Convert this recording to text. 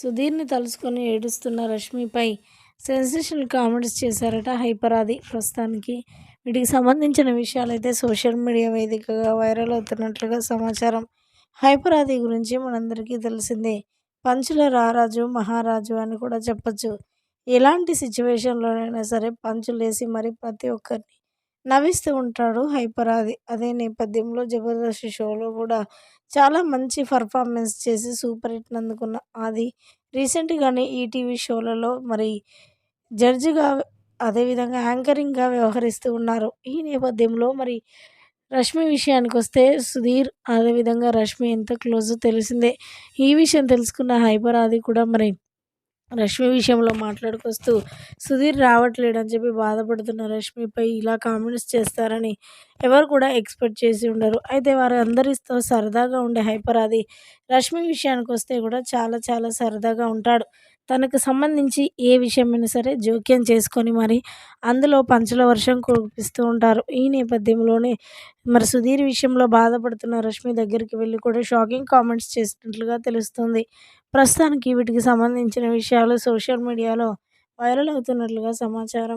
సుధీర్ని తలుచుకొని ఏడుస్తున్న రష్మిపై sensational comments చేశారట హైపరాది. ప్రస్తుతానికి వీటికి సంబంధించిన విషయాలైతే సోషల్ మీడియా వేదికగా వైరల్ అవుతున్నట్లుగా సమాచారం. హైపరాది గురించి మనందరికీ తెలిసిందే. పంచుల రారాజు మహారాజు అని కూడా చెప్పచ్చు. ఎలాంటి సిచ్యువేషన్లోనైనా సరే పంచులేసి మరి ప్రతి ఒక్కరిని నవ్విస్తూ ఉంటాడు హైపరాది అదే. నేపథ్యంలో జబర్దస్త్ షోలో కూడా చాలా మంచి పర్ఫార్మెన్స్ చేసి సూపర్ హిట్ అందుకున్న ఆది. రీసెంట్గానే ఈటీవీ షోలలో మరి జడ్జిగా అదేవిధంగా యాంకరింగ్గా వ్యవహరిస్తూ ఉన్నారు. ఈ నేపథ్యంలో మరి రష్మి విషయానికి వస్తే సుధీర్ అదేవిధంగా రష్మి ఎంత క్లోజ్ తెలిసిందే. ఈ విషయం తెలుసుకున్న హైపర్ ఆది కూడా మరి రష్మి విషయంలో మాట్లాడుకొస్తూ సుధీర్ రావట్లేడని చెప్పి బాధపడుతున్న రష్మిపై ఇలా కామెంట్స్ చేస్తారని ఎవరు కూడా ఎక్స్పెక్ట్ చేసి ఉండరు. అయితే వారు అందరితో సరదాగా ఉండే హైపర్ రష్మి విషయానికి వస్తే కూడా చాలా చాలా సరదాగా ఉంటాడు. తనకు సంబంధించి ఏ విషయమైనా సరే జోక్యం చేసుకొని మరి అందులో పంచుల వర్షం కురిపిస్తూ ఉంటారు. ఈ నేపథ్యంలోనే మరి సుధీర్ విషయంలో బాధపడుతున్న రష్మి దగ్గరికి వెళ్ళి కూడా షాకింగ్ కామెంట్స్ చేసినట్లుగా తెలుస్తుంది. ప్రస్తుతానికి వీటికి సంబంధించిన విషయాలు సోషల్ మీడియాలో వైరల్ అవుతున్నట్లుగా సమాచారం.